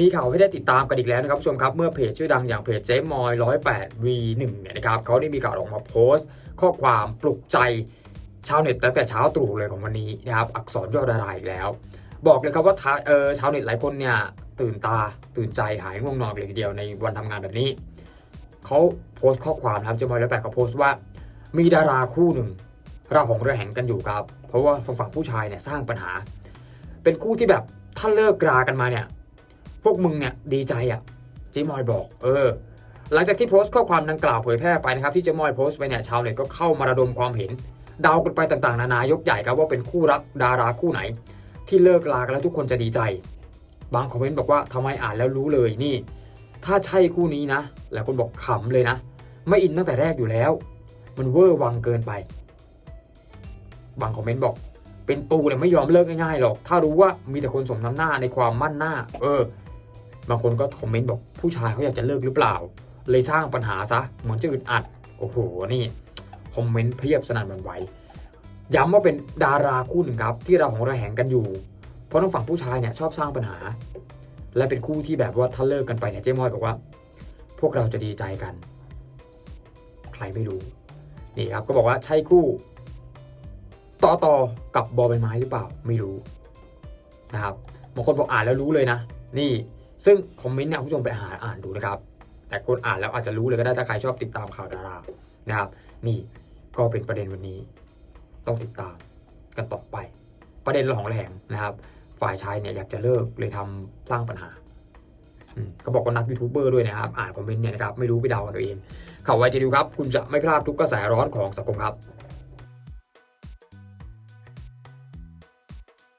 มีข่าวให้ได้ติดตามกันอีกแล้วนะครับผู้ชมครับเมื่อเพจชื่อดังอย่างเพจเจ๊มอย108 V1 เนี่ยนะครับเขาได้มีข่าวออกมาโพสต์ ข้อความปลุกใจชาวเน็ตตั้งแต่เช้าตรู่เลยของวันนี้นะครับอักษรย่อดาราอีกแล้ว บอกเลยครับว่าเออชาวเน็ตหลายคนเนี่ยตื่นตาตื่นใจหายง่วงนอนเลยทีเดียวในวันทำงานแบบนี้เขาโพสต์ข้อความนะครับเจ๊มอย108เขาโพสต์ว่า มีดาราคู่หนึ่งระหองระแหงกันอยู่ครับ เพราะว่าฝั่งผู้ชายเนี่ยสร้างปัญหา เป็นคู่ที่แบบถ้าเลิกรากันมาเนี่ย พวกมึงเนี่ยดีใจอะ่ะเจมอยบอก เออ หลังจากที่โพสต์ข้อความดังกล่าวเผยแพร่ไปนะครับที่เจมอยโพสต์ไปเนี่ยชาวเน็ตก็เข้ามาระดมความเห็นเดากันไปต่างๆ นานายกใหญ่ครับว่าเป็นคู่รักดาราคู่ไหน ที่เลิกลากันแล้วทุกคนจะดีใจ บางคอมเมนต์บอกว่าทำไมอ่านแล้วรู้เลยนี่ ถ้าใช่คู่นี้นะหลายคนบอกขำเลยนะ ไม่อินตั้งแต่แรกอยู่แล้ว มันเวอร์วังเกินไป บางคอมเมนต์บอก เป็นตูเนี่ยไม่ยอมเลิกง่ายๆหรอก ถ้ารู้ว่ามีแต่คนสมน้ำหน้าในความมั่นหน้า เออ บางคนก็คอมเมนต์บอกผู้ชายเขาอยากจะเลิกหรือเปล่า เลยสร้างปัญหาซะเหมือนจะอึดอัด โอ้โหนี่คอมเมนต์เพียบสนั่นหวันไหวย้ำว่าเป็นดาราคู่หนึ่งครับ ที่เราของระแหงกันอยู่ เพราะทั้งฝั่งผู้ชายเนี่ยชอบสร้างปัญหา และเป็นคู่ที่แบบว่าถ้าเลิกกันไปเนี่ยเจ๊มอยบอกว่า พวกเราจะดีใจกัน ใครไม่รู้นี่ครับก็บอกว่าใช่คู่ต่อต่อกับบอใบไม้หรือเปล่าไม่รู้นะครับบางคนบอกอ่านแล้วรู้เลยนะ นี่ ซึ่งคอมเมนต์เนี่ยคุณผู้ชมไปหาอ่านดูนะครับ แต่คนอ่านแล้วอาจจะรู้เลยก็ได้ถ้าใครชอบติดตามข่าวดารานะครับ นี่ก็เป็นประเด็นวันนี้ ต้องติดตามกันต่อไป ประเด็นระหองระแหงนะครับ ฝ่ายชายเนี่ยอยากจะเลิกเลยทำสร้างปัญหาอืมก็บอกว่านักยูทูบเบอร์ด้วยนะครับ อ่านคอมเมนต์เนี่ยนะครับ ไม่รู้ไปเดากันเอาเองข่าวไวจะดูครับ คุณจะไม่พลาดทุกกระแสร้อนของสังคมครับ